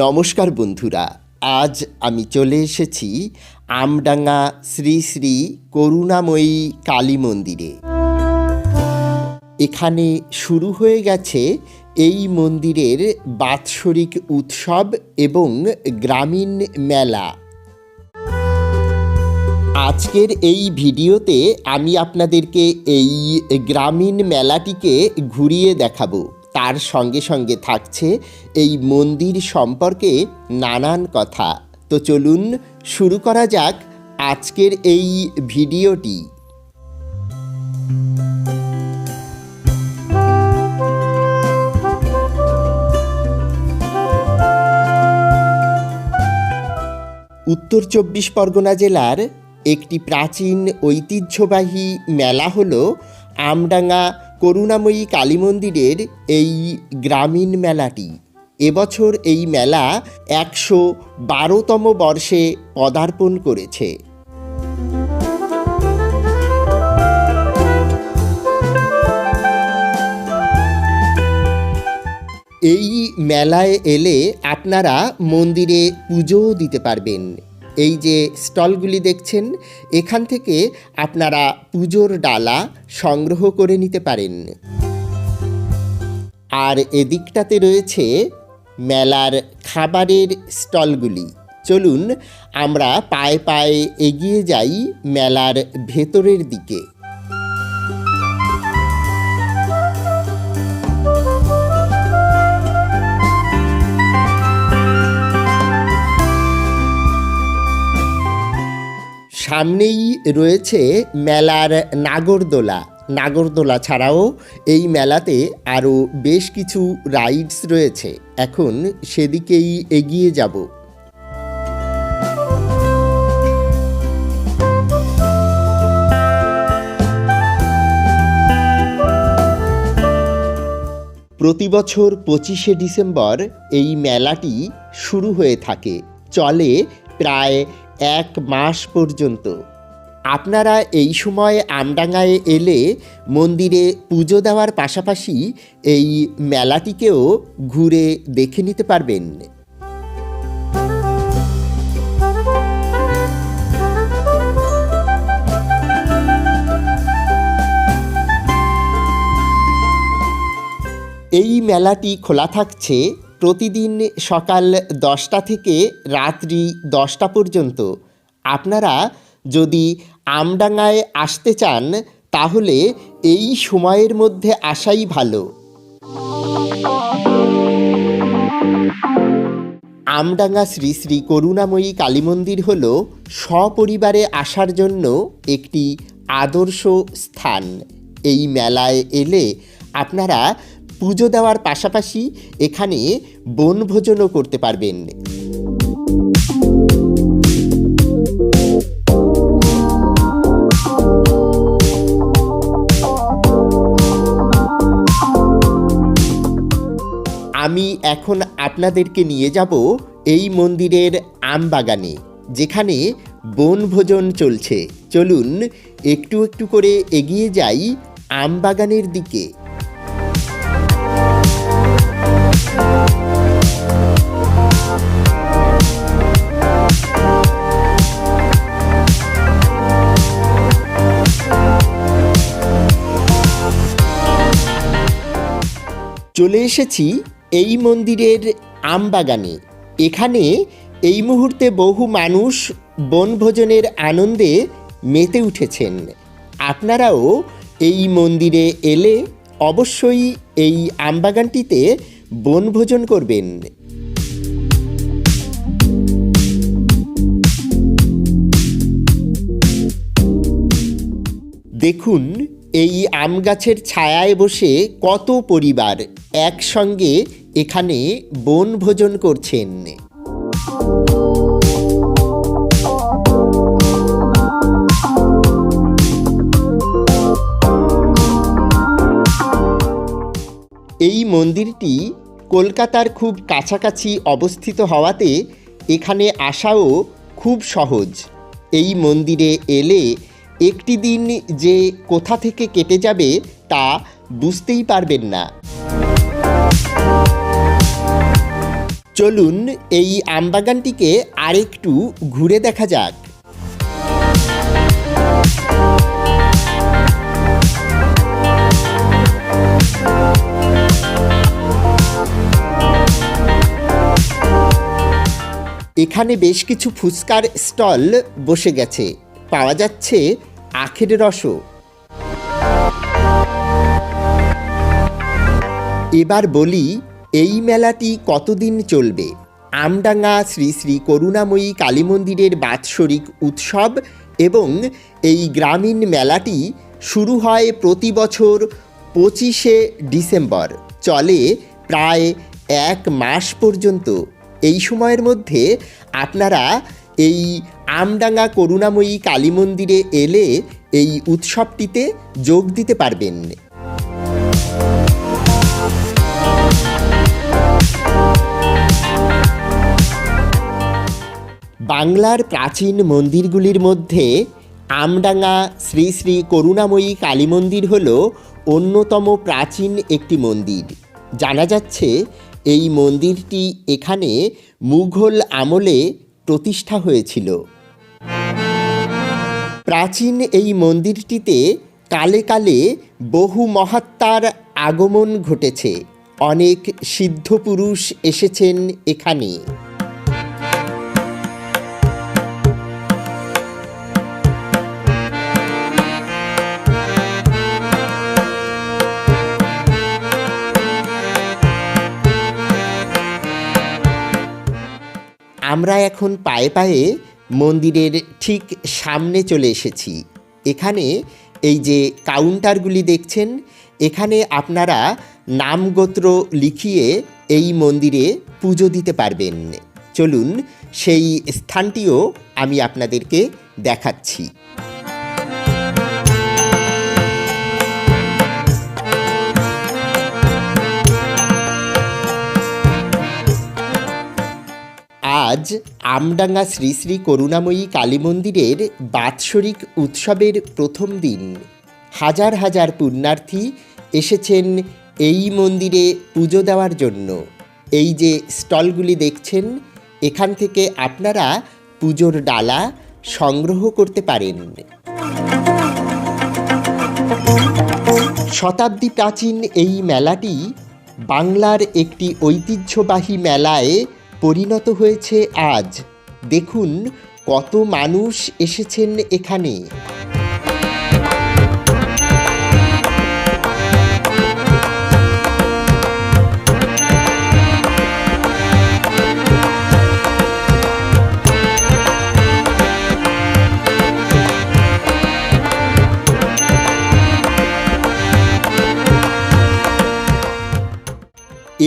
নমস্কার বন্ধুরা, আজ আমি চলে এসেছি আমডাঙ্গা শ্রী শ্রী করুণাময়ী কালী মন্দিরে। এখানে শুরু হয়ে গেছে এই মন্দিরের বাৎসরিক উৎসব এবং গ্রামীণ মেলা। আজকের এই ভিডিওতে আমি আপনাদেরকে এই গ্রামীণ মেলাটিকে ঘুরিয়ে দেখাবো। তার সঙ্গে সঙ্গে থাকছে এই মন্দির সম্পর্কে নানান কথা। তো চলুন শুরু করা যাক আজকের এই ভিডিওটি। উত্তর চব্বিশ পরগনা জেলার একটি প্রাচীন ঐতিহ্যবাহী মেলা হল আমডাঙ্গা করুণাময়ী কালী মন্দিরের এই গ্রামীণ মেলাটি। এবছর এই মেলা একশো বারোতম বর্ষে পদার্পণ করেছে। এই মেলায় এলে আপনারা মন্দিরে পুজোও দিতে পারবেন। এই যে স্টলগুলি দেখছেন, এখান থেকে আপনারা পুজোর ডালা সংগ্রহ করে নিতে পারেন। আর এদিকটাতে রয়েছে মেলার খাবারের স্টলগুলি। চলুন, আমরা পায়ে পায়ে এগিয়ে যাই মেলার ভেতরের দিকে। সামনেই রয়েছে মেলার নাগরদোলা। নাগরদোলা ছাড়াও এই মেলাতে আরও বেশ কিছু রাইডস রয়েছে। এখন সেদিকেই এগিয়ে যাব। প্রতি বছর পঁচিশে ডিসেম্বর এই মেলাটি শুরু হয়ে থাকে। চলে প্রায় এক মাস পর্যন্ত। আপনারা এই সময় আমডাঙ্গায় এলে মন্দিরে পুজো দেওয়ার পাশাপাশি এই মেলাটিকেও ঘুরে দেখে নিতে পারবেন। এই মেলাটি খোলা থাকছে প্রতিদিন সকাল দশটা থেকে রাত্রি দশটা পর্যন্ত। আপনারা যদি আমডাঙ্গায় আসতে চান, তাহলে এই সময়ের মধ্যে আসাই ভালো। আমডাঙ্গা শ্রী শ্রী করুণাময়ী কালী মন্দির হল সপরিবারে আসার জন্য একটি আদর্শ স্থান। এই মেলায় এলে আপনারা পুজো দেওয়ার পাশাপাশি এখানে বনভোজনও করতে পারবেন। আমি এখন আপনাদেরকে নিয়ে যাব এই মন্দিরের আমবাগানে, যেখানে বনভোজন চলছে। চলুন একটু একটু করে এগিয়ে যাই আমবাগানের দিকে। চলে এসেছি এই মন্দিরের আমবাগানে। এখানে এই মুহূর্তে বহু মানুষ বনভোজনের আনন্দে মেতে উঠেছেন। আপনারাও এই মন্দিরে এলে অবশ্যই এই আমবাগানটিতে বনভোজন করবেন। দেখুন এই আম গাছের ছায়ায় বসে কত পরিবার একসঙ্গে এখানে বনভোজন করছেন? এই মন্দিরটি কলকাতার খুব কাছাকাছি অবস্থিত হওয়াতে এখানে আসাও খুব সহজ। এই মন্দিরে এলে একটি দিন যে কোথা থেকে কেটে যাবে তা বুঝতেই পারবেন না। চলুন এই আমবাগানটিকে আরেকটু ঘুরে দেখা যাক। এখানে বেশ কিছু ফুচকার স্টল বসে গেছে। পাওয়া যাচ্ছে আখের রসও। এবার বলি, এই মেলাটি কতদিন চলবে? আমডাঙ্গা শ্রী শ্রী করুণাময়ী কালী মন্দিরের বাৎসরিক উৎসব এবং এই গ্রামীণ মেলাটি শুরু হয় প্রতি বছর পঁচিশে ডিসেম্বর। চলে প্রায় এক মাস পর্যন্ত। এই সময়ের মধ্যে আপনারা এই আমডাঙ্গা করুণাময়ী কালী মন্দিরে এলে এই উৎসবটিতে যোগ দিতে পারবেন। বাংলার প্রাচীন মন্দিরগুলির মধ্যে আমডাঙ্গা শ্রী শ্রী করুণাময়ী কালী মন্দির হল অন্যতম প্রাচীন একটি মন্দির। জানা যাচ্ছে, এই মন্দিরটি এখানে মুঘল আমলে প্রতিষ্ঠা হয়েছিল। প্রাচীন এই মন্দিরটিতে কালে কালে বহু মহাত্মার আগমন ঘটেছে। অনেক সিদ্ধ পুরুষ এসেছেন এখানে। আমরা এখন পায়ে পায়ে মন্দিরের ঠিক সামনে চলে এসেছি। এখানে এই যে কাউন্টারগুলি দেখছেন, এখানে আপনারা নামগোত্র লিখিয়ে এই মন্দিরে পুজো দিতে পারবেন। চলুন সেই স্থানটিও আমি আপনাদেরকে দেখাচ্ছি। আজ আমডাঙ্গা শ্রী শ্রী করুণাময়ী কালী মন্দিরের বাৎসরিক উৎসবের প্রথম দিন। হাজার হাজার পুণ্যার্থী এসেছেন এই মন্দিরে পুজো দেওয়ার জন্য। এই যে স্টলগুলি দেখছেন, এখান থেকে আপনারা পুজোর ডালা সংগ্রহ করতে পারেন। শতাব্দী প্রাচীন এই মেলাটি বাংলার একটি ঐতিহ্যবাহী মেলায় পরিণত হয়েছে আজ। দেখুন কত মানুষ এসেছেন এখানে।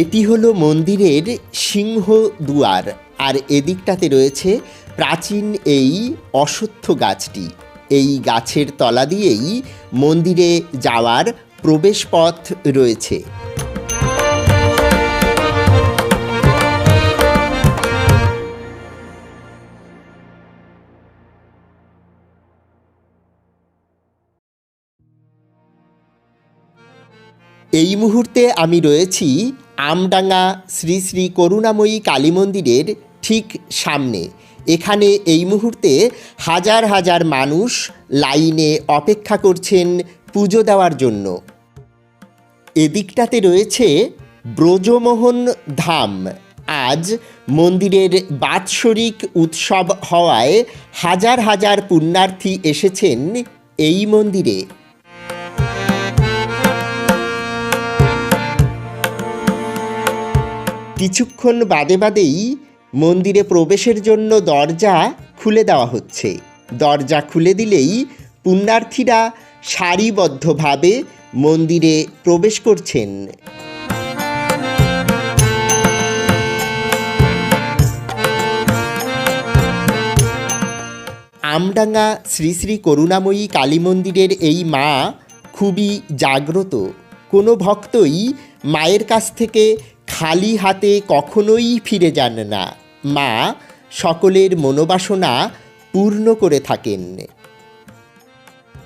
এটি হলো মন্দিরের সিংহ দুয়ার, আর এদিকটাতে রয়েছে প্রাচীন এই অশ্বত্থ গাছটি। এই গাছের তলা দিয়েই মন্দিরে যাওয়ার প্রবেশপথ রয়েছে। এই মুহূর্তে আমি রয়েছি আমডাঙ্গা শ্রী শ্রী করুণাময়ী কালী মন্দিরের ঠিক সামনে। এখানে এই মুহূর্তে হাজার হাজার মানুষ লাইনে অপেক্ষা করছেন পুজো দেওয়ার জন্য। এদিকটাতে রয়েছে ব্রজমোহন ধাম। আজ মন্দিরের বাৎসরিক উৎসব হওয়ায় হাজার হাজার পুণ্যার্থী এসেছেন এই মন্দিরে। কিছুক্ষণ বাদে বাদেই মন্দিরে প্রবেশের জন্য দরজা খুলে দেওয়া হচ্ছে। দরজা খুলে দিলেই পুণ্যার্থীরা সারিবদ্ধভাবে মন্দিরে প্রবেশ করছেন। আমডাঙ্গা শ্রী শ্রী করুণাময়ী কালী মন্দিরের এই মা খুবই জাগ্রত। কোনো ভক্তই মায়ের কাছ থেকে খালি হাতে কখনোই ফিরে যান না। মা সকলের মনোবাসনা পূর্ণ করে থাকেন।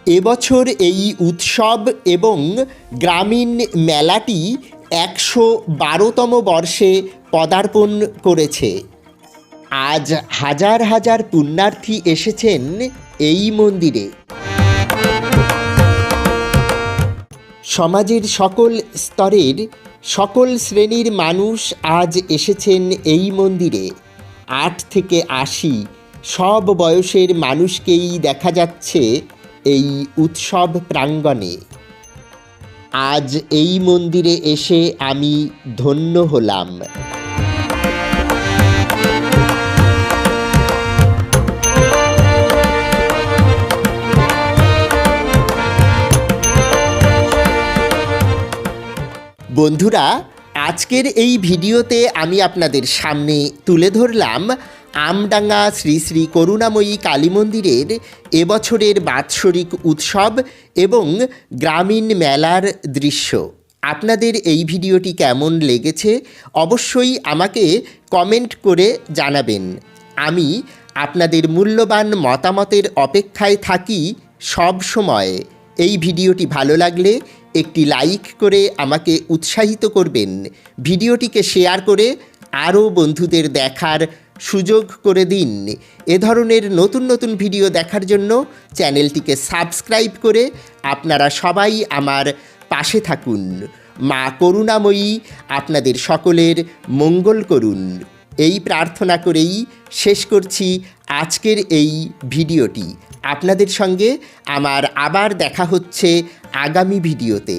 এবছর এই উৎসব এবং গ্রামীণ মেলাটি একশো বারোতম বর্ষে পদার্পণ করেছে। আজ হাজার হাজার পুণ্যার্থী এসেছেন এই মন্দিরে। সমাজের সকল স্তরের সকল শ্রেণির মানুষ আজ এসেছেন এই মন্দিরে। আট থেকে আশি সব বয়সের মানুষকেই দেখা যাচ্ছে এই উৎসব প্রাঙ্গণে। আজ এই মন্দিরে এসে আমি ধন্য হলাম। বন্ধুরা, আজকের এই ভিডিওতে আমি আপনাদের সামনে তুলে ধরলাম আমডাঙ্গা শ্রী শ্রী করুণাময়ী কালী মন্দিরের এবছরের বাৎসরিক উৎসব এবং গ্রামীণ মেলার দৃশ্য। আপনাদের এই ভিডিওটি কেমন লেগেছে অবশ্যই আমাকে কমেন্ট করে জানাবেন। আমি আপনাদের মূল্যবান মতামতের অপেক্ষায় থাকি সব সময় এই ভিডিওটি ভালো লাগলে একটি লাইক করে আমাকে উৎসাহিত করবেন। ভিডিওটিকে শেয়ার করে আরও বন্ধুদের দেখার সুযোগ করে দিন। এ ধরনের নতুন নতুন ভিডিও দেখার জন্য চ্যানেলটিকে সাবস্ক্রাইব করে আপনারা সবাই আমার পাশে থাকুন। মা করুণাময়ী আপনাদের সকলের মঙ্গল করুন। এই প্রার্থনা করেই শেষ করছি আজকের এই ভিডিওটি আপনাদের সঙ্গে আমার আবার দেখা হচ্ছে আগামী ভিডিওতে।